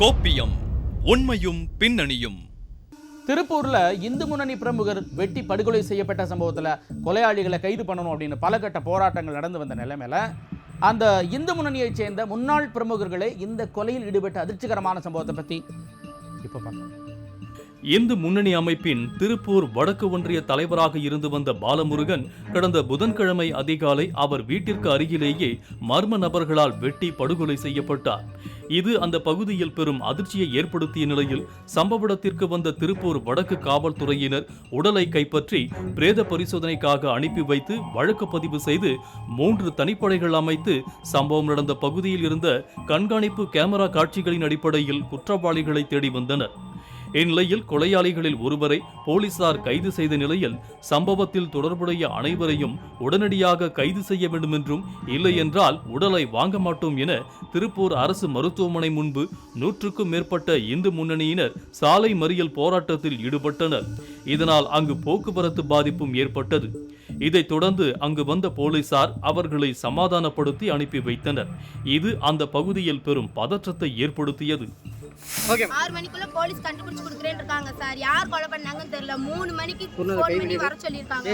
கோப்பியம் உண்மையும் பின்னணியும். திருப்பூர்ல இந்து முன்னணி பிரமுகர் வெட்டி படுகொலை செய்யப்பட்ட சம்பவத்துல கொலையாளிகளை கைது பண்ணணும் அப்படின்னு பல கட்ட போராட்டங்கள் நடந்து வந்த நிலைமையில அந்த இந்து முன்னணியைச் சேர்ந்த முன்னாள் பிரமுகர்களே இந்த கொலையில் ஈடுபட்ட அதிர்ச்சிகரமான சம்பவத்தை பத்தி இப்போ பார்க்கலாம். இந்து முன்னணி அமைப்பின் திருப்பூர் வடக்கு ஒன்றிய தலைவராக இருந்து வந்த பாலமுருகன் கடந்த புதன்கிழமை அதிகாலை அவர் வீட்டிற்கு அருகிலேயே மர்ம நபர்களால் வெட்டி படுகொலை செய்யப்பட்டார். இது அந்த பகுதியில் பெரும் அதிர்ச்சியை ஏற்படுத்திய நிலையில் சம்பவ இடத்திற்கு வந்த திருப்பூர் வடக்கு காவல்துறையினர் உடலை கைப்பற்றி பிரேத பரிசோதனைக்காக அனுப்பி வைத்து வழக்கு பதிவு செய்து மூன்று தனிப்படைகள் அமைத்து சம்பவம் நடந்த பகுதியில் இருந்த கண்காணிப்பு கேமரா காட்சிகளின் அடிப்படையில் குற்றவாளிகளை தேடி வந்தனர். இந்நிலையில் கொலையாளிகளில் ஒருவரை போலீசார் கைது செய்த நிலையில் சம்பவத்தில் தொடர்புடைய அனைவரையும் உடனடியாக கைது செய்ய வேண்டும் என்றும் இல்லை என்றால் உடலை வாங்க மாட்டோம் என திருப்பூர் அரசு மருத்துவமனை முன்பு நூற்றுக்கும் மேற்பட்ட இந்து முன்னணியினர் சாலை மறியல் போராட்டத்தில் ஈடுபட்டனர். இதனால் அங்கு போக்குவரத்து பாதிப்பும் ஏற்பட்டது. இதைத் தொடர்ந்து அங்கு வந்த போலீசார் அவர்களை சமாதானப்படுத்தி அனுப்பி வைத்தனர். இது அந்த பகுதியில் பெரும் பதற்றத்தை ஏற்படுத்தியது. ஆறு மணிக்குள்ள போலீஸ் கண்டுபிடிச்சு கொடுக்குறேன்னு இருக்காங்க சார். யார் கொலை பண்ணாங்கன்னு தெரியல. மூணு மணிக்கு ஃபோன் பண்ணி வர சொல்லியிருக்காங்க.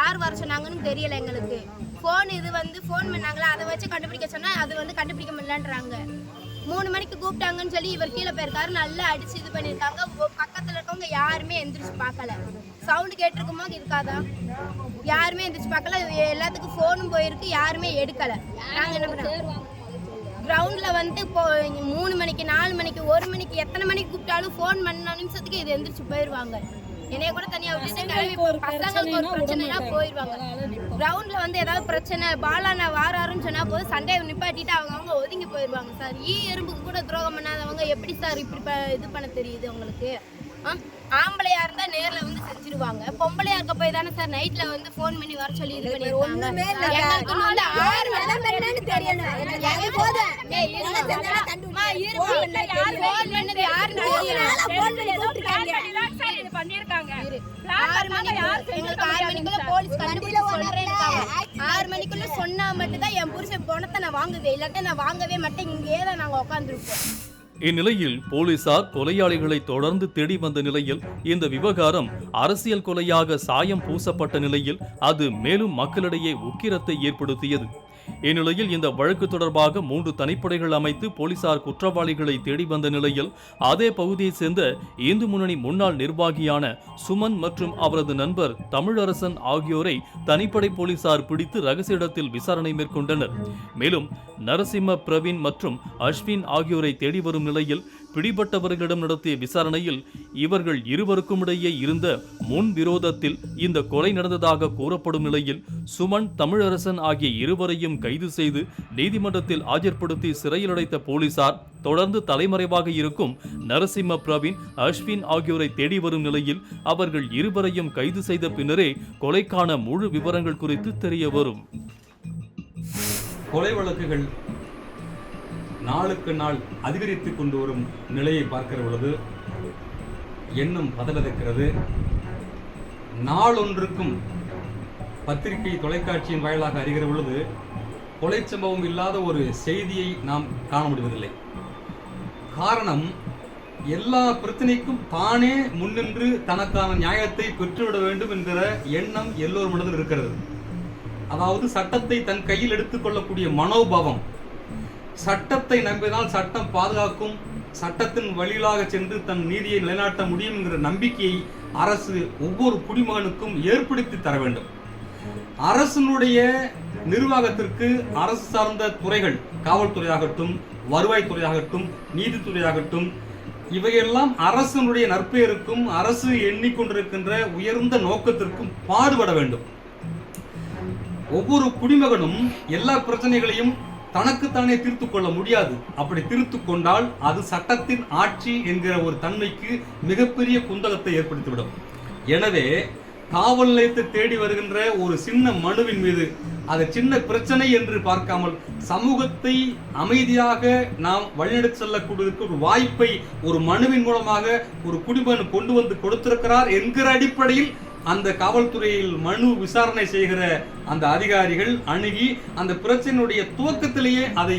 யார் வர சொன்னாங்கன்னு தெரியல எங்களுக்கு. ஃபோன் இது வந்து ஃபோன் பண்ணாங்களா? அதை வச்சு கண்டுபிடிக்க சொன்னா அது வந்து கண்டுபிடிக்க முடியலன்றாங்க. மூணு மணிக்கு கூப்பிட்டாங்கன்னு சொல்லி இவர் கீழே போயிருக்காரு. நல்லா அடிச்சு இது பண்ணியிருக்காங்க. பக்கத்துல இருக்கவங்க யாருமே எந்திரிச்சு பார்க்கல. சவுண்டு கேட்டிருக்குமோ? இருக்காதா? யாருமே எந்திரிச்சு பார்க்கல. எல்லாத்துக்கும் ஃபோனும் போயிருக்கு. யாருமே எடுக்கல. நாங்க என்ன பண்ணோம் கிரவுண்ட்ல வந்து இப்போ மூணு மணிக்கு நாலு மணிக்கு ஒரு மணிக்கு எத்தனை மணிக்கு கூப்பிட்டாலும் ஃபோன் பண்ண நிமிஷத்துக்கு இது எந்திரிச்சு போயிடுவாங்க என்னைய கூட தனியா விட்டுட்டு கிளம்பி பசங்களுக்கு ஒரு பிரச்சனைனா போயிடுவாங்க கிரவுண்ட்ல வந்து ஏதாவது பிரச்சனை பாலான வாராருன்னு சொன்னா போது சண்டையை நிப்பாட்டிட்டு அவங்க அவங்க ஒதுங்கி போயிடுவாங்க சார் ஈ எறும்புக்கு கூட துரோகம் பண்ணாதவங்க எப்படி சார் இப்படி இது பண்ண தெரியுது உங்களுக்கு? ஆம்பளையா இருந்தா நேர்ல வந்து செஞ்சிருவாங்க பொம்பளையா இருக்க போய் தானே சார் நைட்ல வந்து ஃபோன் பண்ணி வர சொல்லி இது எங்களுக்கு வந்து ஆறு மணி தெரியணும். எனக்கு போதும். ஏய், இருங்க. அம்மா, இருங்க. ஃபோன் பண்ணது யாருன்னு தெரியல. ஆறு எங்களுக்கு ஆறு மணிக்குள்ள போலீஸ் கண்டுபிடிச்சு சொல்றேன்ட்டாங்க. ஆறு மணிக்குள்ள சொன்னா மட்டும்தான் என் புருஷன் பணத்தை நான் வாங்குவேன் இல்லாட்டா நான் வாங்கவே மாட்டேன். இங்கேயே தான் நாங்க உட்காந்துருப்போம் இந்நிலையில் போலீசார் கொலையாளிகளை தொடர்ந்து தேடி வந்த நிலையில் இந்த விவகாரம் அரசியல் கொலையாக சாயம் பூசப்பட்ட நிலையில் அது மேலும் மக்களிடையே உக்கிரத்தை ஏற்படுத்தியது. இந்நிலையில் இந்த வழக்கு தொடர்பாக மூன்று தனிப்படைகள் அமைத்து போலீசார் குற்றவாளிகளை தேடி வந்த நிலையில் அதே பகுதியைச் சேர்ந்த இந்து முன்னணி முன்னாள் நிர்வாகியான சுமன் மற்றும் அவரது நண்பர் தமிழரசன் ஆகியோரை தனிப்படை போலீசார் பிடித்து ரகசிய இடத்தில் விசாரணை மேற்கொண்டனர். மேலும் நரசிம்ம பிரவீன் மற்றும் அஸ்வின் ஆகியோரை தேடி வரும் நிலையில் பிடிபட்டவர்களிடம் நடத்திய விசாரணையில் இவர்கள் இருவருக்கும் இடையே இருந்த முன் விரோதத்தில் இந்த கொலை நடந்ததாக கூறப்படும் நிலையில் சுமன் தமிழரசன் ஆகிய இருவரையும் கைது செய்து நீதிமன்றத்தில் ஆஜர்படுத்தி சிறையில் அடைத்த போலீசார் தொடர்ந்து தலைமறைவாக இருக்கும் நரசிம்ம பிரவீன் அஸ்வின் ஆகியோரை தேடி வரும் நிலையில் அவர்கள் இருவரையும் கைது செய்த பின்னரே கொலைக்கான முழு விவரங்கள் குறித்து தெரிய வரும். கொலை வழக்குகள் நாளுக்கு நாள் அதிகரித்து கொண்டு வரும் நிலையை பார்க்கிற பொழுது எண்ணம் பதவிதக்கிறது நாளொன்றுக்கும் பத்திரிகை தொலைக்காட்சியின் வாயிலாக அறிகிற பொழுது கொலை சம்பவம் இல்லாத ஒரு செய்தியை நாம் காண முடிவதில்லை. காரணம் எல்லா பிரச்சனைக்கும் தானே முன்னின்று தனக்கான நியாயத்தை பெற்றுவிட வேண்டும் என்கிற எண்ணம் எல்லோர் மனதில் இருக்கிறது. அதாவது சட்டத்தை தன் கையில் எடுத்துக்கொள்ளக்கூடிய மனோபாவம் சட்டத்தை நம்பினால் சட்டம் பாதுகாக்கும் சட்டத்தின் வழியிலாக சென்று தன் நீதியை நிலைநாட்ட முடியும் என்கிற நம்பிக்கையை அரசு ஒவ்வொரு குடிமகனுக்கும் ஏற்படுத்தி தர வேண்டும். அரசினுடைய நிர்வாகத்திற்கு அரசு சார்ந்த துறைகள் காவல்துறையாகட்டும் வருவாய்த்துறையாகட்டும் நீதித்துறையாகட்டும் இவையெல்லாம் அரசினுடைய நற்பெயருக்கும் அரசு எண்ணிக்கொண்டிருக்கின்ற உயர்ந்த நோக்கத்திற்கும் பாடுபட வேண்டும். ஒவ்வொரு குடிமகனும் எல்லா பிரச்சனைகளையும் தனக்குத்தானே தீர்த்து கொள்ள முடியாது. அப்படி தீர்த்து கொண்டால் அது சட்டத்தின் ஆட்சி என்கிற ஒரு தன்மைக்கு மிகப்பெரிய குந்தகத்தை ஏற்படுத்திவிடும். எனவே காவல் நிலையத்தை தேடி வருகின்ற ஒரு சின்ன மனுவின் மீது அது சின்ன பிரச்சனை என்று பார்க்காமல் சமூகத்தை அமைதியாக நாம் வழிநடத்தி செல்லக்கூடியதற்கு ஒரு வாய்ப்பை ஒரு மனுவின் மூலமாக ஒரு குடிமகன் கொண்டு வந்து கொடுத்திருக்கிறார் என்கிற அடிப்படையில் அந்த காவல்துறையில் மனு விசாரணை செய்கிற அந்த அதிகாரிகள் அணுகி அந்த பிரச்சனையுடைய துவக்கத்திலேயே அதை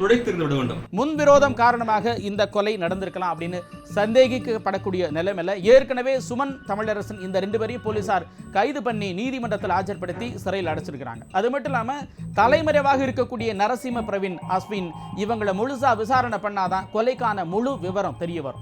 துடைத்திருந்து விட வேண்டும். முன்விரோதம் காரணமாக இந்த கொலை நடந்திருக்கலாம் அப்படின்னு சந்தேகிக்கப்படக்கூடிய நிலைமையில ஏற்கனவே சுமன் தமிழரசன் இந்த ரெண்டு பேரையும் போலீசார் கைது பண்ணி நீதிமன்றத்தில் ஆஜர்படுத்தி சிறையில் அடைச்சிருக்கிறாங்க. அது மட்டும் இல்லாம தலைமறைவாக இருக்கக்கூடிய நரசிம்ம பிரவீன் அஸ்வின் இவங்களை முழுசா விசாரணை பண்ணாதான் கொலைக்கான முழு விவரம் தெரிய வரும்.